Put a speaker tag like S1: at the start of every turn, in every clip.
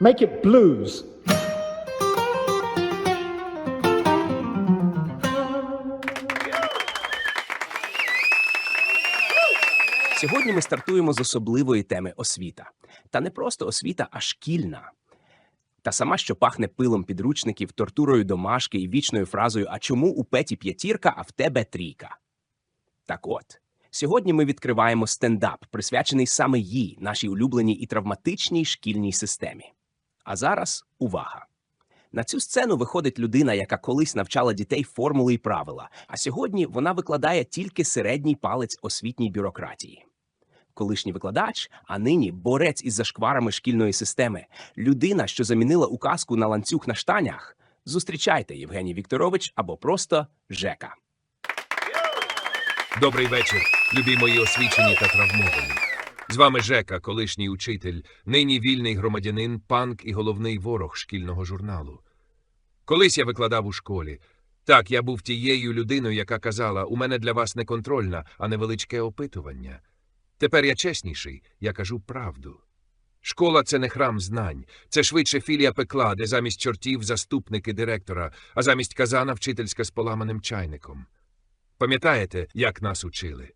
S1: Make it blues.
S2: Сьогодні ми стартуємо з особливої теми освіта. Та не просто освіта, а шкільна. Та сама, що пахне пилом підручників, тортурою домашки і вічною фразою А чому у Петі п'ятірка, а в тебе трійка? Так от, сьогодні ми відкриваємо стендап, присвячений саме їй, нашій улюбленій і травматичній шкільній системі. А зараз увага! На цю сцену виходить людина, яка колись навчала дітей формули і правила, а сьогодні вона викладає тільки середній палець освітній бюрократії. Колишній викладач, а нині борець із зашкварами шкільної системи, людина, що замінила указку на ланцюг на штанях. Зустрічайте Євгеній Вікторович або просто Жека.
S3: Добрий вечір, любі мої освічені та травмовані. З вами Жека, колишній учитель, нині вільний громадянин, панк і головний ворог шкільного журналу. Колись я викладав у школі. Так, я був тією людиною, яка казала: у мене для вас не контрольна, а невеличке опитування. Тепер я чесніший, я кажу правду. Школа це не храм знань, це швидше філія пекла, де замість чортів заступники директора, а замість казана вчительська з поламаним чайником. Пам'ятаєте, як нас учили?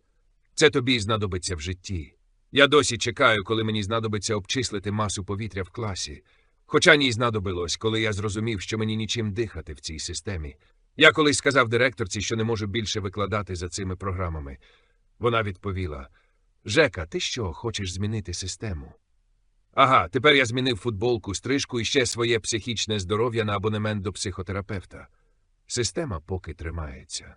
S3: Це тобі знадобиться в житті. Я досі чекаю, коли мені знадобиться обчислити масу повітря в класі. Хоча ні знадобилось, коли я зрозумів, що мені нічим дихати в цій системі. Я колись сказав директорці, що не можу більше викладати за цими програмами. Вона відповіла: Жека, ти що, хочеш змінити систему? Ага, тепер я змінив футболку, стрижку і ще своє психічне здоров'я на абонемент до психотерапевта. Система поки тримається.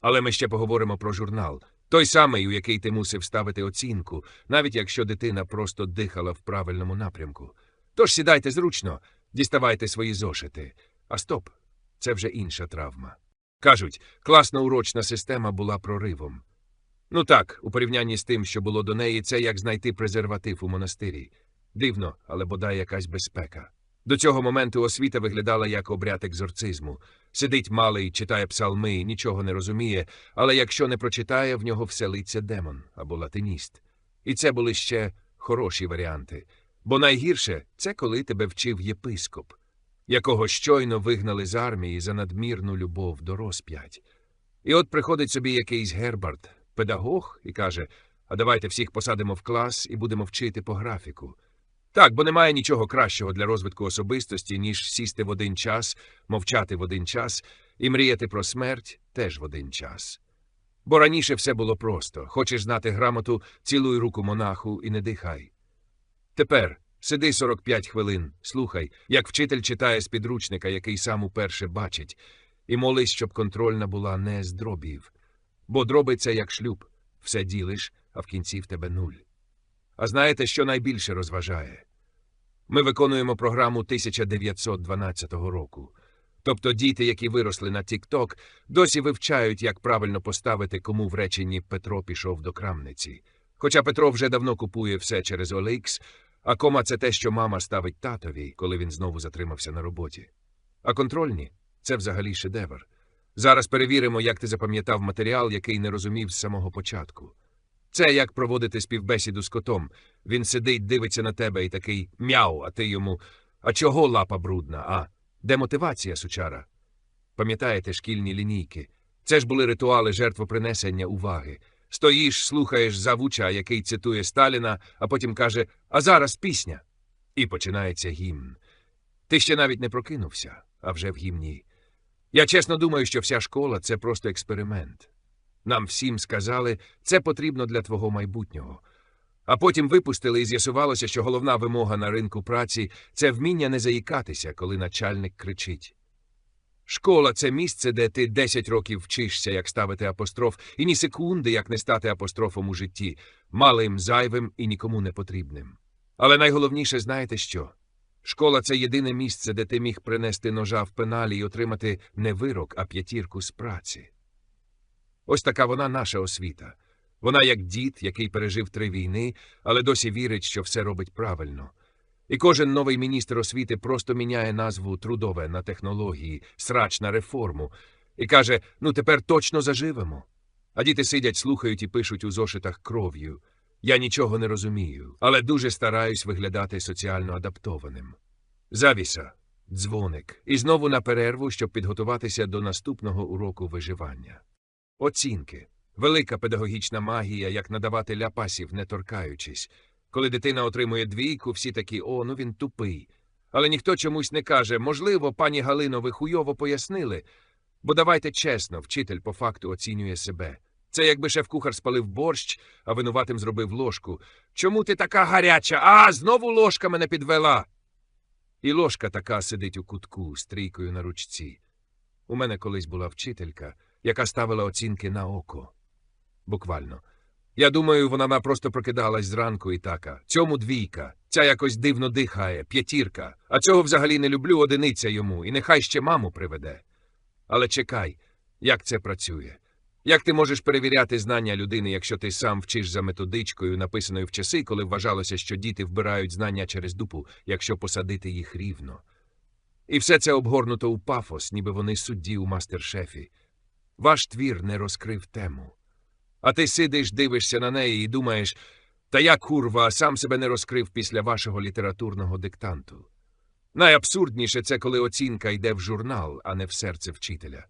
S3: Але ми ще поговоримо про журнал. Той самий, у який ти мусив ставити оцінку, навіть якщо дитина просто дихала в правильному напрямку. Тож сідайте зручно, діставайте свої зошити. А стоп, це вже інша травма. Кажуть, класна урочна система була проривом. Ну так, у порівнянні з тим, що було до неї, це як знайти презерватив у монастирі. Дивно, але бодай якась безпека. До цього моменту освіта виглядала як обряд екзорцизму. Сидить малий, читає псалми, нічого не розуміє, але якщо не прочитає, в нього вселиться демон або латиніст. І це були ще хороші варіанти. Бо найгірше це коли тебе вчив єпископ, якого щойно вигнали з армії за надмірну любов до розп'ять. І от приходить собі якийсь Гербард, педагог, і каже: А давайте всіх посадимо в клас і будемо вчити по графіку. Так, бо немає нічого кращого для розвитку особистості, ніж сісти в один час, мовчати в один час і мріяти про смерть теж в один час. Бо раніше все було просто хочеш знати грамоту, цілуй руку монаху і не дихай. Тепер сиди 45 хвилин, слухай, як вчитель читає з підручника, який сам уперше бачить, і молись, щоб контрольна була не з дробів. Бо дроби це як шлюб все ділиш, а в кінці в тебе нуль. А знаєте, що найбільше розважає? Ми виконуємо програму 1912 року. Тобто діти, які виросли на TikTok, досі вивчають, як правильно поставити кому в реченні Петро пішов до крамниці. Хоча Петро вже давно купує все через OLX, а кома це те, що мама ставить татові, коли він знову затримався на роботі. А контрольні це взагалі шедевр. Зараз перевіримо, як ти запам'ятав матеріал, який не розумів з самого початку. Це як проводити співбесіду з котом. Він сидить, дивиться на тебе і такий мяу, а ти йому. А чого лапа брудна? А де мотивація, сучара? Пам'ятаєте шкільні лінійки? Це ж були ритуали жертвопринесення уваги. Стоїш, слухаєш завуча, який цитує Сталіна, а потім каже: А зараз пісня. І починається гімн. Ти ще навіть не прокинувся, а вже в гімні. Я чесно думаю, що вся школа це просто експеримент. Нам всім сказали, це потрібно для твого майбутнього. А потім випустили і з'ясувалося, що головна вимога на ринку праці це вміння не заїкатися, коли начальник кричить. Школа це місце, де ти 10 років вчишся, як ставити апостроф, і ні секунди, як не стати апострофом у житті, малим, зайвим і нікому не потрібним. Але найголовніше, знаєте що? Школа це єдине місце, де ти міг принести ножа в пеналі і отримати не вирок, а п'ятірку з праці. Ось така вона наша освіта. Вона як дід, який пережив три війни, але досі вірить, що все робить правильно. І кожен новий міністр освіти просто міняє назву трудове на технології, срач на реформу, і каже: ну тепер точно заживемо. А діти сидять, слухають і пишуть у зошитах кров'ю. Я нічого не розумію, але дуже стараюсь виглядати соціально адаптованим. Завіса, дзвоник, і знову на перерву, щоб підготуватися до наступного уроку виживання. Оцінки. Велика педагогічна магія, як надавати ляпасів, не торкаючись. Коли дитина отримує двійку, всі такі о, ну він тупий. Але ніхто чомусь не каже, можливо, пані Галино, ви хуйово пояснили. Бо давайте чесно, вчитель по факту оцінює себе. Це якби шеф-кухар спалив борщ, а винуватим зробив ложку. Чому ти така гаряча? А, знову ложка мене підвела. І ложка така сидить у кутку з трійкою на ручці. У мене колись була вчителька, яка ставила оцінки на око. Буквально. Я думаю, вона на- просто прокидалась зранку і така. Цьому двійка. Ця якось дивно дихає, п'ятірка. А цього взагалі не люблю, одиниця йому, і нехай ще маму приведе. Але чекай, як це працює. Як ти можеш перевіряти знання людини, якщо ти сам вчиш за методичкою, написаною в часи, коли вважалося, що діти вбирають знання через дупу, якщо посадити їх рівно? І все це обгорнуто у пафос, ніби вони судді у мастер-шефі. Ваш твір не розкрив тему. А ти сидиш, дивишся на неї і думаєш, та я курва, сам себе не розкрив після вашого літературного диктанту. Найабсурдніше це коли оцінка йде в журнал, а не в серце вчителя.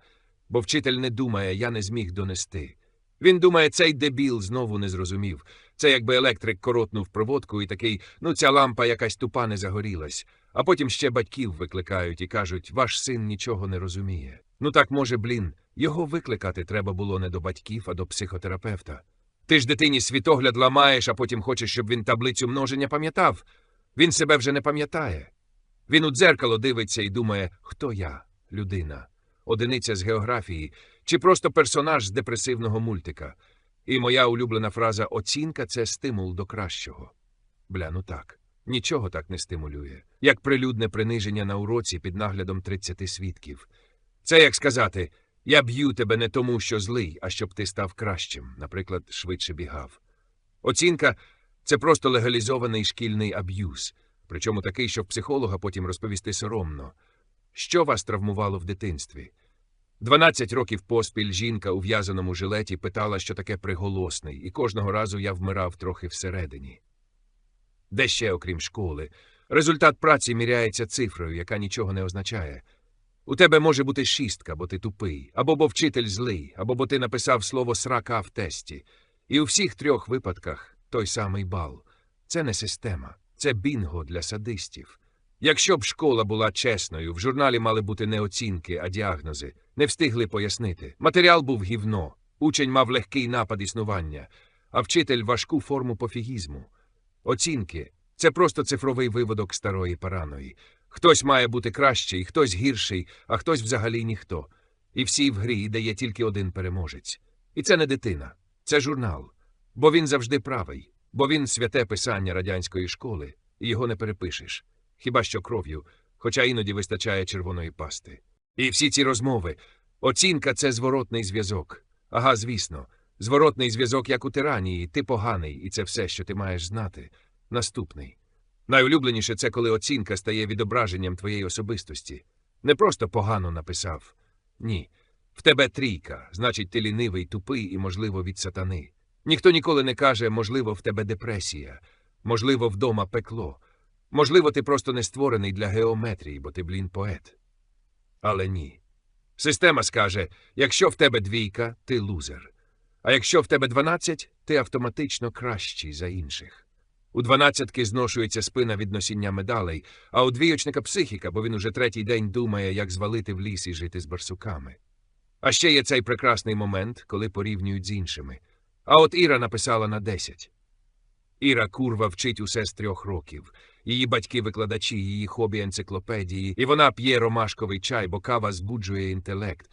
S3: Бо вчитель не думає, я не зміг донести. Він думає, цей дебіл знову не зрозумів. Це якби електрик коротнув проводку і такий, ну ця лампа якась тупа не загорілась. А потім ще батьків викликають і кажуть, ваш син нічого не розуміє. Ну так може, блін, його викликати треба було не до батьків, а до психотерапевта. Ти ж дитині світогляд ламаєш, а потім хочеш, щоб він таблицю множення пам'ятав. Він себе вже не пам'ятає. Він у дзеркало дивиться і думає, хто я, людина, одиниця з географії, чи просто персонаж з депресивного мультика. І моя улюблена фраза оцінка це стимул до кращого. Бля, ну так. Нічого так не стимулює, як прилюдне приниження на уроці під наглядом 30 свідків. Це як сказати я б'ю тебе не тому, що злий, а щоб ти став кращим, наприклад, швидше бігав. Оцінка це просто легалізований шкільний аб'юз, причому такий, що психолога потім розповісти соромно. Що вас травмувало в дитинстві? Дванадцять років поспіль жінка у в'язаному жилеті питала, що таке приголосний, і кожного разу я вмирав трохи всередині. Де ще, окрім школи, результат праці міряється цифрою, яка нічого не означає. У тебе може бути шістка, бо ти тупий, або бо вчитель злий, або бо ти написав слово срака в тесті. І у всіх трьох випадках той самий бал. Це не система, це бінго для садистів. Якщо б школа була чесною, в журналі мали бути не оцінки, а діагнози. Не встигли пояснити. Матеріал був гівно, учень мав легкий напад існування, а вчитель важку форму пофігізму. Оцінки це просто цифровий виводок старої параної. Хтось має бути кращий, хтось гірший, а хтось взагалі ніхто. І всі в грі дає тільки один переможець. І це не дитина, це журнал. Бо він завжди правий, бо він святе писання радянської школи, і його не перепишеш. Хіба що кров'ю, хоча іноді вистачає червоної пасти. І всі ці розмови. Оцінка це зворотний зв'язок. Ага, звісно, зворотний зв'язок, як у тиранії, ти поганий, і це все, що ти маєш знати. Наступний. Найулюбленіше це коли оцінка стає відображенням твоєї особистості. Не просто погано написав. Ні. В тебе трійка, значить, ти лінивий, тупий і, можливо, від сатани. Ніхто ніколи не каже, можливо, в тебе депресія, можливо, вдома пекло. Можливо, ти просто не створений для геометрії, бо ти, блін, поет. Але ні. Система скаже: якщо в тебе двійка, ти лузер. А якщо в тебе дванадцять, ти автоматично кращий за інших. У дванадцятки зношується спина від носіння медалей, а у двійочника психіка, бо він уже третій день думає, як звалити в ліс і жити з барсуками. А ще є цей прекрасний момент, коли порівнюють з іншими. А от Іра написала на десять. Іра курва вчить усе з трьох років. Її батьки викладачі, її хобі енциклопедії, і вона п'є ромашковий чай, бо кава збуджує інтелект.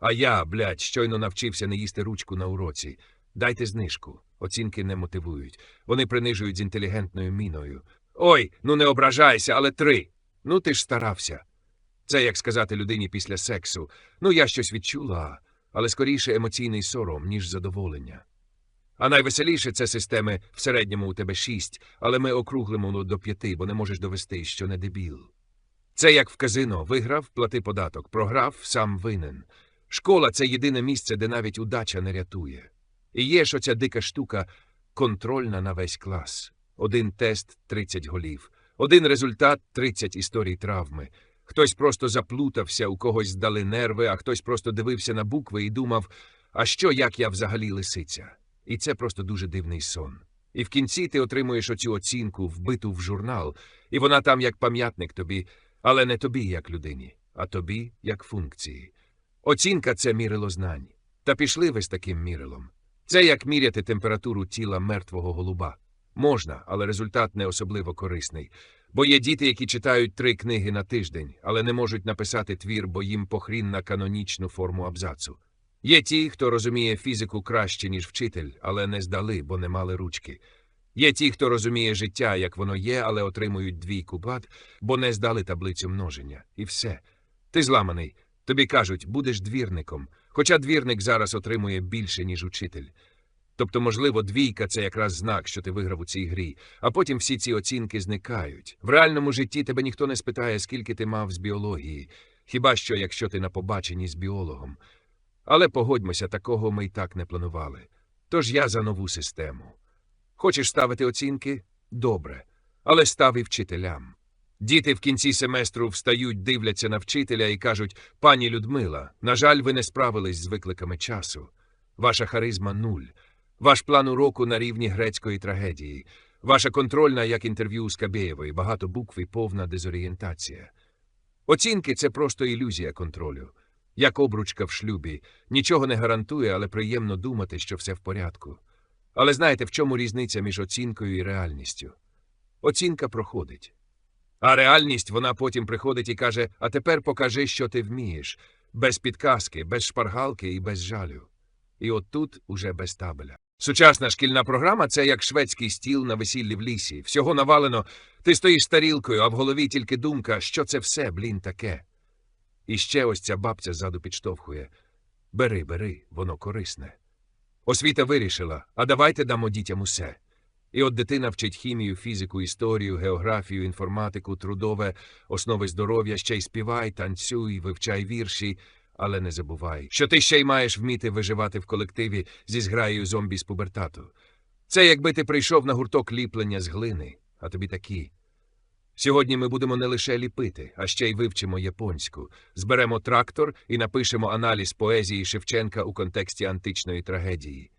S3: А я, блядь, щойно навчився не їсти ручку на уроці. Дайте знижку. Оцінки не мотивують. Вони принижують з інтелігентною міною. Ой, ну не ображайся, але три. Ну ти ж старався. Це як сказати людині після сексу. Ну я щось відчула, але скоріше емоційний сором, ніж задоволення. А найвеселіше це системи в середньому у тебе шість, але ми округлимо ну, до п'яти, бо не можеш довести, що не дебіл. Це як в казино виграв, плати податок, програв, сам винен. Школа це єдине місце, де навіть удача не рятує. І є ж оця дика штука контрольна на весь клас. Один тест 30 голів, один результат 30 історій травми. Хтось просто заплутався, у когось здали нерви, а хтось просто дивився на букви і думав, а що, як я взагалі лисиця? І це просто дуже дивний сон. І в кінці ти отримуєш оцю оцінку, вбиту в журнал, і вона там як пам'ятник тобі, але не тобі як людині, а тобі як функції. Оцінка це мірило знань. Та пішли ви з таким мірилом. Це як міряти температуру тіла мертвого голуба. Можна, але результат не особливо корисний. Бо є діти, які читають три книги на тиждень, але не можуть написати твір, бо їм похрін на канонічну форму абзацу. Є ті, хто розуміє фізику краще, ніж вчитель, але не здали, бо не мали ручки. Є ті, хто розуміє життя, як воно є, але отримують двійку бат, бо не здали таблицю множення. І все. Ти зламаний. Тобі кажуть, будеш двірником, хоча двірник зараз отримує більше, ніж учитель. Тобто, можливо, двійка це якраз знак, що ти виграв у цій грі, а потім всі ці оцінки зникають. В реальному житті тебе ніхто не спитає, скільки ти мав з біології, хіба що якщо ти на побаченні з біологом. Але погодьмося, такого ми й так не планували. Тож я за нову систему. Хочеш ставити оцінки? Добре. Але став і вчителям. Діти в кінці семестру встають, дивляться на вчителя і кажуть: пані Людмила, на жаль, ви не справились з викликами часу. Ваша харизма нуль. Ваш план уроку на рівні грецької трагедії. Ваша контрольна, як інтерв'ю з Кабєєвої, багато букв і повна дезорієнтація. Оцінки це просто ілюзія контролю. Як обручка в шлюбі. Нічого не гарантує, але приємно думати, що все в порядку. Але знаєте, в чому різниця між оцінкою і реальністю? Оцінка проходить. А реальність вона потім приходить і каже: А тепер покажи, що ти вмієш, без підказки, без шпаргалки і без жалю. І от тут уже без табеля. Сучасна шкільна програма це як шведський стіл на весіллі в лісі. Всього навалено. Ти стоїш з тарілкою, а в голові тільки думка, що це все, блін, таке. І ще ось ця бабця ззаду підштовхує. Бери, бери, воно корисне. Освіта вирішила, а давайте дамо дітям усе. І от дитина вчить хімію, фізику, історію, географію, інформатику, трудове, основи здоров'я, ще й співай, танцюй, вивчай вірші, але не забувай, що ти ще й маєш вміти виживати в колективі зі зграєю зомбі з пубертату. Це якби ти прийшов на гурток ліплення з глини, а тобі такі. Сьогодні ми будемо не лише ліпити, а ще й вивчимо японську, зберемо трактор і напишемо аналіз поезії Шевченка у контексті античної трагедії.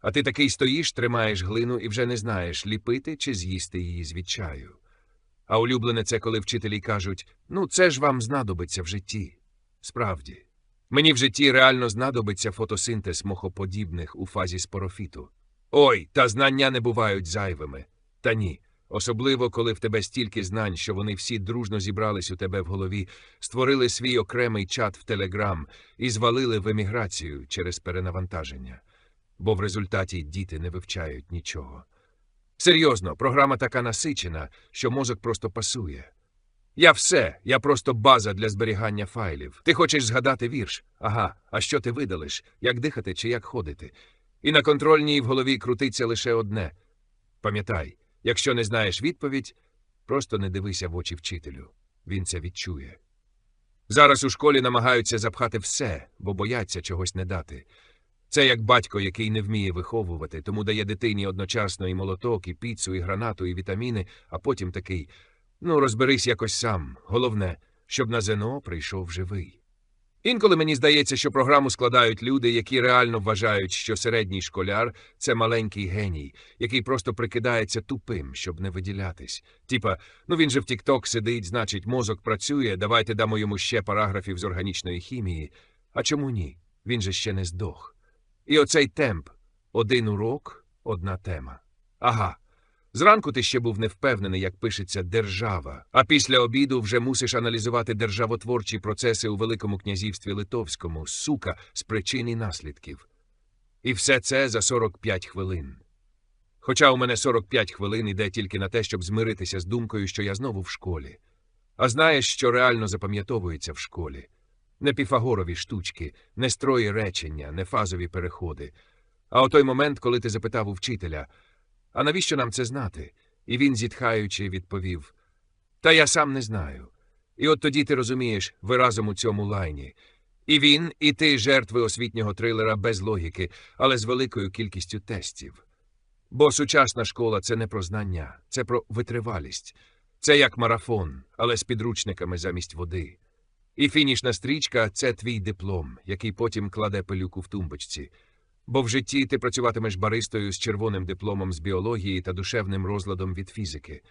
S3: А ти такий стоїш, тримаєш глину і вже не знаєш, ліпити чи з'їсти її з відчаю. А улюблене це, коли вчителі кажуть: ну, це ж вам знадобиться в житті. Справді, мені в житті реально знадобиться фотосинтез мохоподібних у фазі спорофіту. Ой, та знання не бувають зайвими. Та ні. Особливо, коли в тебе стільки знань, що вони всі дружно зібрались у тебе в голові, створили свій окремий чат в Телеграм і звалили в еміграцію через перенавантаження. Бо в результаті діти не вивчають нічого. Серйозно, програма така насичена, що мозок просто пасує. Я все, я просто база для зберігання файлів. Ти хочеш згадати вірш? Ага, а що ти видалиш, як дихати чи як ходити? І на контрольній в голові крутиться лише одне. Пам'ятай, якщо не знаєш відповідь, просто не дивися в очі вчителю. Він це відчує. Зараз у школі намагаються запхати все, бо бояться чогось не дати. Це як батько, який не вміє виховувати, тому дає дитині одночасно і молоток, і піцу, і гранату, і вітаміни, а потім такий ну, розберись якось сам. Головне, щоб на ЗНО прийшов живий. Інколи мені здається, що програму складають люди, які реально вважають, що середній школяр це маленький геній, який просто прикидається тупим, щоб не виділятись. Типа, ну він же в Тікток сидить, значить, мозок працює, давайте дамо йому ще параграфів з органічної хімії. А чому ні? Він же ще не здох. І оцей темп один урок, одна тема. Ага. Зранку ти ще був невпевнений, як пишеться держава, а після обіду вже мусиш аналізувати державотворчі процеси у Великому князівстві Литовському, сука, з причин і наслідків. І все це за 45 хвилин. Хоча у мене 45 хвилин іде тільки на те, щоб змиритися з думкою, що я знову в школі. А знаєш, що реально запам'ятовується в школі? Не піфагорові штучки, не строї речення, не фазові переходи. А о той момент, коли ти запитав у вчителя, а навіщо нам це знати? І він, зітхаючи, відповів: Та я сам не знаю. І от тоді ти розумієш, ви разом у цьому лайні. І він, і ти жертви освітнього трилера без логіки, але з великою кількістю тестів. Бо сучасна школа це не про знання, це про витривалість. Це як марафон, але з підручниками замість води. І фінішна стрічка це твій диплом, який потім кладе пилюку в тумбочці. Бо в житті ти працюватимеш баристою з червоним дипломом з біології та душевним розладом від фізики.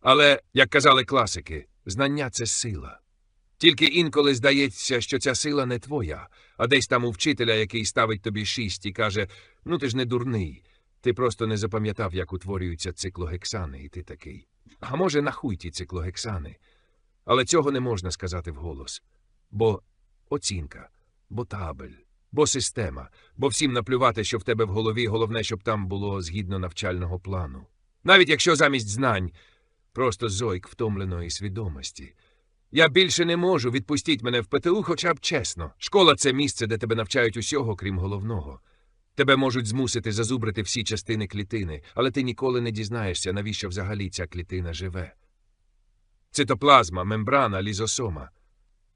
S3: Але, як казали класики, знання це сила. Тільки інколи здається, що ця сила не твоя, а десь там у вчителя, який ставить тобі шість і каже: ну ти ж не дурний, ти просто не запам'ятав, як утворюються циклогексани, і ти такий. А може, нахуй ті циклогексани? Але цього не можна сказати вголос. Бо оцінка, бо табель, бо система, бо всім наплювати, що в тебе в голові, головне, щоб там було згідно навчального плану. Навіть якщо замість знань просто зойк втомленої свідомості. Я більше не можу, відпустіть мене в ПТУ хоча б чесно. Школа це місце, де тебе навчають усього, крім головного. Тебе можуть змусити зазубрити всі частини клітини, але ти ніколи не дізнаєшся, навіщо взагалі ця клітина живе. Цитоплазма, мембрана, лізосома.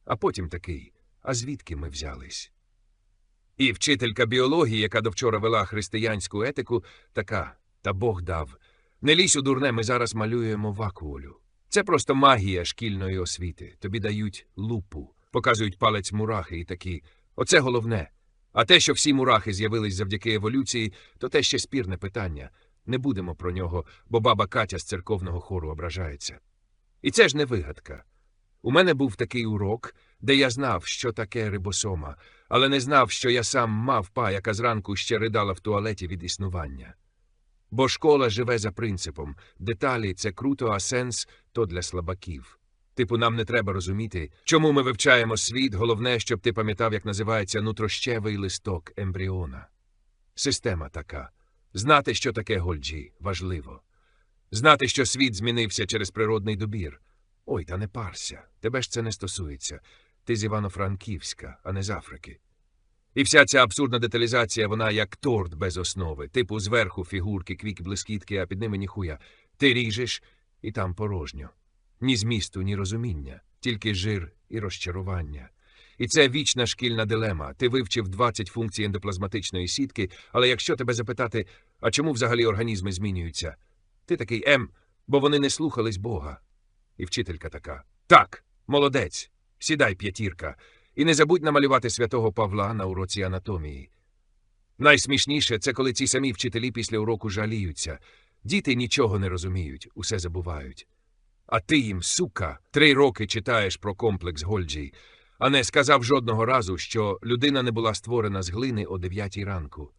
S3: А потім такий, а звідки ми взялись? І вчителька біології, яка довчора вела християнську етику, така, та Бог дав. Не лізь у дурне, ми зараз малюємо вакуолю. Це просто магія шкільної освіти. Тобі дають лупу, показують палець мурахи і такі. Оце головне. А те, що всі мурахи з'явились завдяки еволюції, то те ще спірне питання. Не будемо про нього, бо баба Катя з церковного хору ображається. І це ж не вигадка. У мене був такий урок, де я знав, що таке рибосома, але не знав, що я сам мавпа, яка зранку ще ридала в туалеті від існування. Бо школа живе за принципом деталі це круто, а сенс то для слабаків. Типу, нам не треба розуміти, чому ми вивчаємо світ, головне, щоб ти пам'ятав, як називається нутрощевий листок ембріона. Система така. Знати, що таке Гольджі, важливо. Знати, що світ змінився через природний добір. Ой, та не парся, тебе ж це не стосується. Ти з Івано-Франківська, а не з Африки. І вся ця абсурдна деталізація, вона як торт без основи, типу зверху фігурки, квіки, блискітки, а під ними ніхуя. Ти ріжеш, і там порожньо. Ні змісту, ні розуміння, тільки жир і розчарування. І це вічна шкільна дилема. Ти вивчив 20 функцій ендоплазматичної сітки, але якщо тебе запитати, а чому взагалі організми змінюються? Ти такий М, бо вони не слухались Бога. І вчителька така: Так, молодець, сідай, п'ятірка, і не забудь намалювати святого Павла на уроці анатомії. Найсмішніше це коли ці самі вчителі після уроку жаліються. Діти нічого не розуміють, усе забувають. А ти їм, сука, три роки читаєш про комплекс Гольджі, а не сказав жодного разу, що людина не була створена з глини о дев'ятій ранку.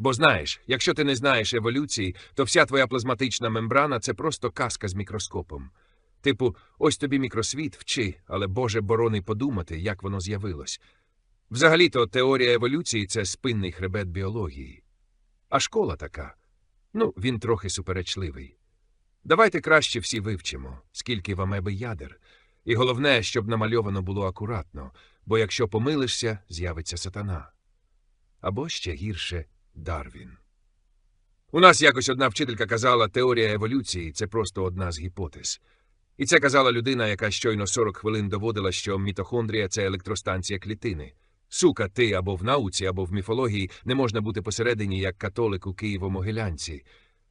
S3: Бо знаєш, якщо ти не знаєш еволюції, то вся твоя плазматична мембрана це просто казка з мікроскопом. Типу, ось тобі мікросвіт вчи, але Боже борони подумати, як воно з'явилось. Взагалі-то теорія еволюції це спинний хребет біології. А школа така. Ну, він трохи суперечливий. Давайте краще всі вивчимо, скільки в амеби ядер. І головне, щоб намальовано було акуратно, бо якщо помилишся, з'явиться сатана. Або ще гірше Дарвін. У нас якось одна вчителька казала, теорія еволюції це просто одна з гіпотез. І це казала людина, яка щойно 40 хвилин доводила, що мітохондрія це електростанція клітини. Сука, ти або в науці, або в міфології не можна бути посередині як католик у Києво-Могилянці.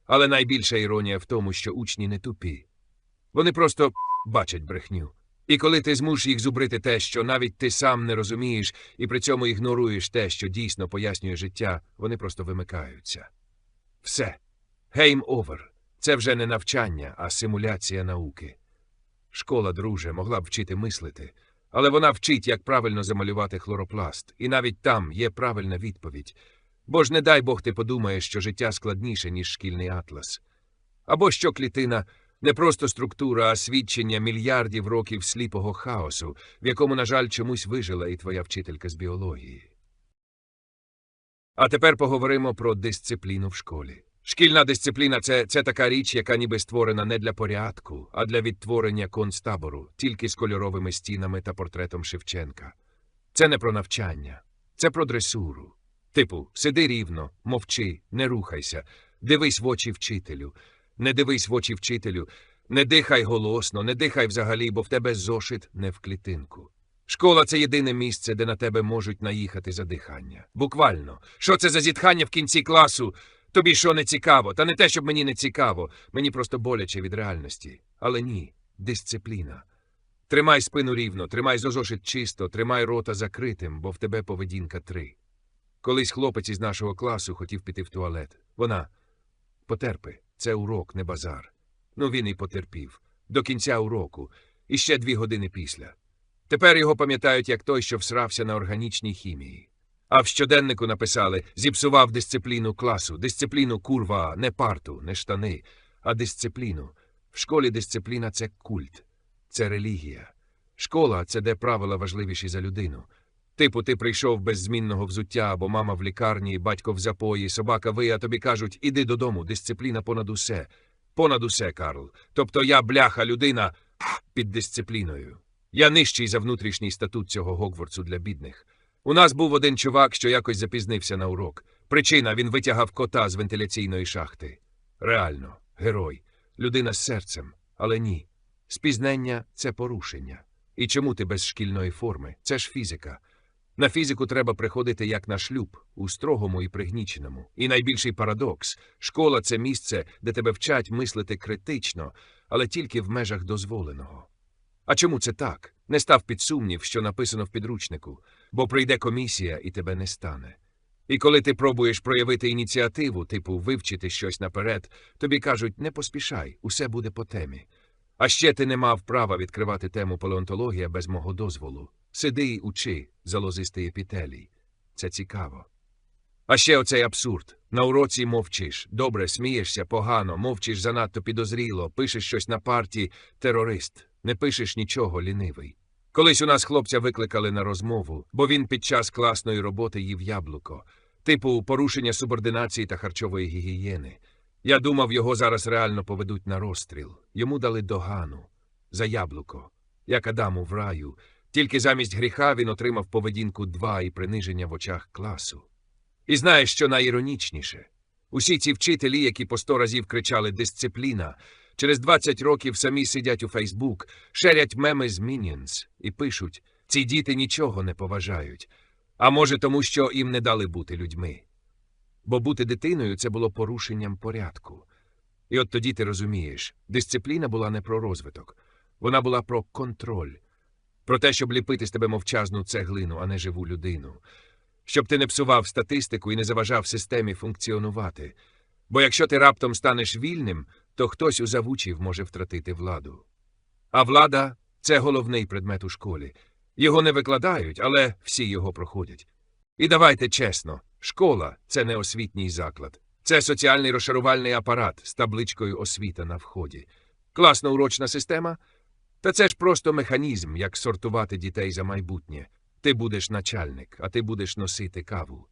S3: Але найбільша іронія в тому, що учні не тупі. Вони просто бачать брехню. І коли ти змушиш їх зубрити те, що навіть ти сам не розумієш, і при цьому ігноруєш те, що дійсно пояснює життя, вони просто вимикаються. Все. Гейм овер. Це вже не навчання, а симуляція науки. Школа, друже, могла б вчити мислити, але вона вчить, як правильно замалювати хлоропласт, і навіть там є правильна відповідь. Бо ж не дай Бог ти подумаєш, що життя складніше, ніж шкільний атлас. Або що клітина не просто структура, а свідчення мільярдів років сліпого хаосу, в якому, на жаль, чомусь вижила і твоя вчителька з біології. А тепер поговоримо про дисципліну в школі. Шкільна дисципліна це, це така річ, яка ніби створена не для порядку, а для відтворення концтабору, тільки з кольоровими стінами та портретом Шевченка. Це не про навчання, це про дресуру. Типу, сиди рівно, мовчи, не рухайся, дивись в очі вчителю, не дивись в очі вчителю, не дихай голосно, не дихай взагалі, бо в тебе зошит не в клітинку. Школа це єдине місце, де на тебе можуть наїхати за дихання. Буквально. Що це за зітхання в кінці класу? Тобі що не цікаво? Та не те, щоб мені не цікаво. Мені просто боляче від реальності. Але ні, дисципліна. Тримай спину рівно, тримай зозошит чисто, тримай рота закритим, бо в тебе поведінка три. Колись хлопець із нашого класу хотів піти в туалет. Вона потерпи, це урок, не базар. Ну він і потерпів. До кінця уроку, і ще дві години після. Тепер його пам'ятають як той, що всрався на органічній хімії. А в щоденнику написали зіпсував дисципліну класу, дисципліну курва, не парту, не штани, а дисципліну. В школі дисципліна це культ, це релігія. Школа це де правила важливіші за людину. Типу, ти прийшов без змінного взуття, або мама в лікарні, батько в запої, собака ви, а тобі кажуть, іди додому, дисципліна понад усе. Понад усе, Карл. Тобто я бляха людина під дисципліною. Я нижчий за внутрішній статут цього Гогвардсу для бідних. У нас був один чувак, що якось запізнився на урок. Причина він витягав кота з вентиляційної шахти. Реально, герой, людина з серцем, але ні. Спізнення це порушення. І чому ти без шкільної форми? Це ж фізика. На фізику треба приходити як на шлюб, у строгому і пригніченому. І найбільший парадокс школа це місце, де тебе вчать мислити критично, але тільки в межах дозволеного. А чому це так? Не став під сумнів, що написано в підручнику, бо прийде комісія і тебе не стане. І коли ти пробуєш проявити ініціативу, типу вивчити щось наперед, тобі кажуть не поспішай, усе буде по темі. А ще ти не мав права відкривати тему палеонтологія без мого дозволу. Сиди й учи, залозистий епітелій. Це цікаво. А ще оцей абсурд. На уроці мовчиш, добре, смієшся, погано, мовчиш занадто підозріло, пишеш щось на парті, терорист, не пишеш нічого, лінивий. Колись у нас хлопця викликали на розмову, бо він під час класної роботи їв яблуко, типу порушення субординації та харчової гігієни. Я думав, його зараз реально поведуть на розстріл. Йому дали догану за яблуко, як Адаму в раю. Тільки замість гріха він отримав поведінку два і приниження в очах класу. І знаєш, що найіронічніше? Усі ці вчителі, які по сто разів кричали «дисципліна», через 20 років самі сидять у Фейсбук, шерять меми з Minions і пишуть «ці діти нічого не поважають». А може тому, що їм не дали бути людьми. Бо бути дитиною це було порушенням порядку. І от тоді ти розумієш, дисципліна була не про розвиток, вона була про контроль, про те, щоб ліпити з тебе мовчазну цеглину, а не живу людину, щоб ти не псував статистику і не заважав системі функціонувати. Бо якщо ти раптом станеш вільним, то хтось у завучів може втратити владу. А влада це головний предмет у школі. Його не викладають, але всі його проходять. І давайте чесно, школа це не освітній заклад. Це соціальний розшарувальний апарат з табличкою освіта на вході. Класна урочна система? Та це ж просто механізм, як сортувати дітей за майбутнє. Ти будеш начальник, а ти будеш носити каву.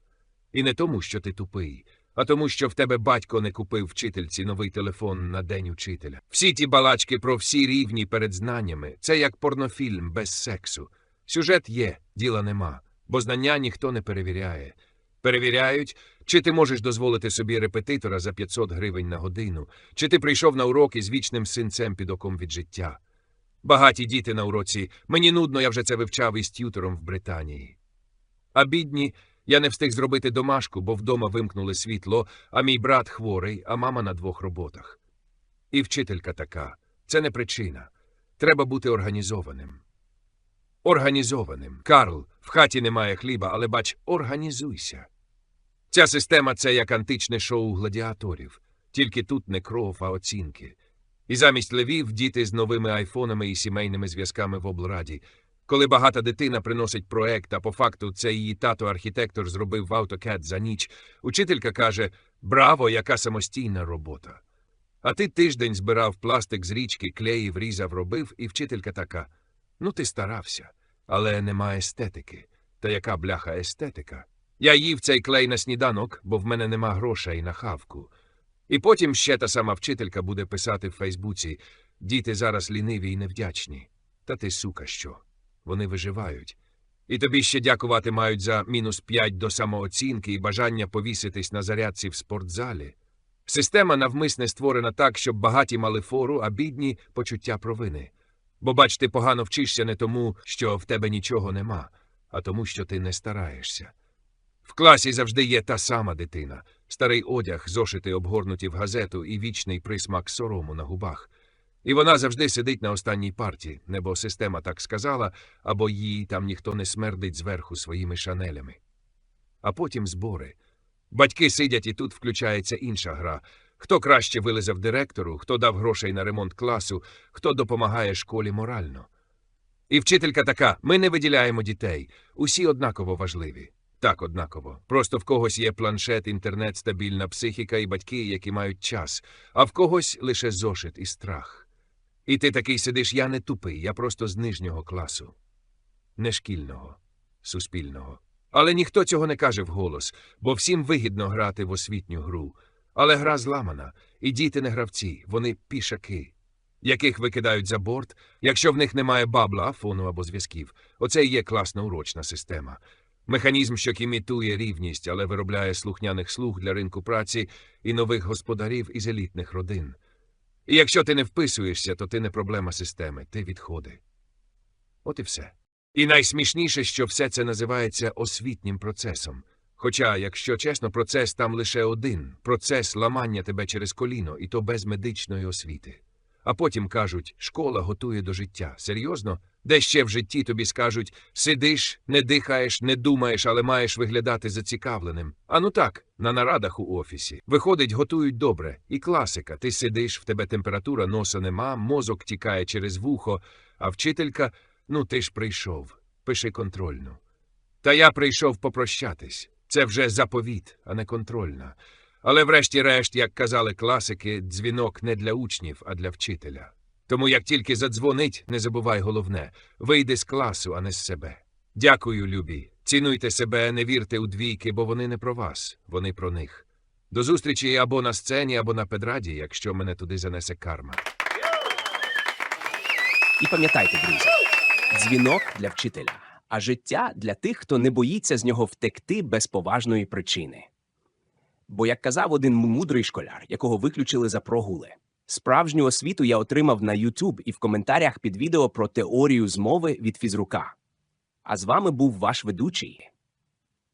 S3: І не тому, що ти тупий, а тому, що в тебе батько не купив вчительці новий телефон на день учителя. Всі ті балачки про всі рівні перед знаннями це як порнофільм без сексу. Сюжет є, діла нема, бо знання ніхто не перевіряє. Перевіряють, чи ти можеш дозволити собі репетитора за 500 гривень на годину, чи ти прийшов на урок із вічним синцем під оком від життя. Багаті діти на уроці. Мені нудно, я вже це вивчав із т'ютором в Британії. А бідні, я не встиг зробити домашку, бо вдома вимкнули світло, а мій брат хворий, а мама на двох роботах. І вчителька така. Це не причина. Треба бути організованим. Організованим. Карл, в хаті немає хліба, але бач, організуйся. Ця система це як античне шоу гладіаторів. Тільки тут не кров, а оцінки. І замість левів діти з новими айфонами і сімейними зв'язками в облраді. Коли багата дитина приносить проект, а по факту це її тато-архітектор зробив в AutoCAD за ніч, учителька каже Браво, яка самостійна робота. А ти тиждень збирав пластик з річки, клеїв, різав, робив, і вчителька така Ну, ти старався, але нема естетики. Та яка бляха естетика? Я їв цей клей на сніданок, бо в мене нема грошей на хавку. І потім ще та сама вчителька буде писати в Фейсбуці діти зараз ліниві і невдячні. Та ти, сука, що? Вони виживають. І тобі ще дякувати мають за мінус п'ять до самооцінки і бажання повіситись на зарядці в спортзалі. Система навмисне створена так, щоб багаті мали фору, а бідні почуття провини. Бо бач, ти погано вчишся не тому, що в тебе нічого нема, а тому, що ти не стараєшся. В класі завжди є та сама дитина, старий одяг, зошити обгорнуті в газету і вічний присмак сорому на губах. І вона завжди сидить на останній парті, небо система так сказала, або їй там ніхто не смердить зверху своїми шанелями. А потім збори. Батьки сидять, і тут включається інша гра. Хто краще вилизав директору, хто дав грошей на ремонт класу, хто допомагає школі морально. І вчителька така: ми не виділяємо дітей, усі однаково важливі. Так, однаково. Просто в когось є планшет, інтернет, стабільна психіка і батьки, які мають час, а в когось лише зошит і страх. І ти такий сидиш, я не тупий, я просто з нижнього класу. Не шкільного, суспільного. Але ніхто цього не каже вголос, бо всім вигідно грати в освітню гру. Але гра зламана, і діти не гравці, вони пішаки, яких викидають за борт, якщо в них немає бабла, фону або зв'язків. Оце і є класна урочна система. Механізм, що імітує рівність, але виробляє слухняних слуг для ринку праці і нових господарів із елітних родин. І якщо ти не вписуєшся, то ти не проблема системи, ти відходи. От і все. І найсмішніше, що все це називається освітнім процесом. Хоча, якщо чесно, процес там лише один процес ламання тебе через коліно, і то без медичної освіти. А потім кажуть, школа готує до життя. Серйозно? Де ще в житті тобі скажуть сидиш, не дихаєш, не думаєш, але маєш виглядати зацікавленим. А ну так, на нарадах у офісі. Виходить, готують добре. І класика. Ти сидиш, в тебе температура носа нема, мозок тікає через вухо, а вчителька, ну ти ж прийшов, пиши контрольну. Та я прийшов попрощатись. Це вже заповіт, а не контрольна. Але врешті-решт, як казали класики, дзвінок не для учнів, а для вчителя. Тому як тільки задзвонить, не забувай головне вийди з класу, а не з себе. Дякую, любі. Цінуйте себе, не вірте у двійки, бо вони не про вас, вони про них. До зустрічі або на сцені, або на педраді, якщо мене туди занесе карма.
S2: І пам'ятайте, друзі, дзвінок для вчителя, а життя для тих, хто не боїться з нього втекти без поважної причини. Бо, як казав один мудрий школяр, якого виключили за прогули, справжню освіту я отримав на YouTube і в коментарях під відео про теорію змови від фізрука. А з вами був ваш ведучий.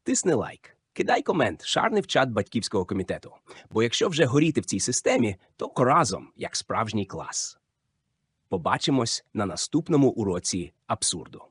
S2: Тисни лайк, кидай комент, шарни в чат батьківського комітету. Бо якщо вже горіти в цій системі, то разом, як справжній клас. Побачимось на наступному уроці абсурду.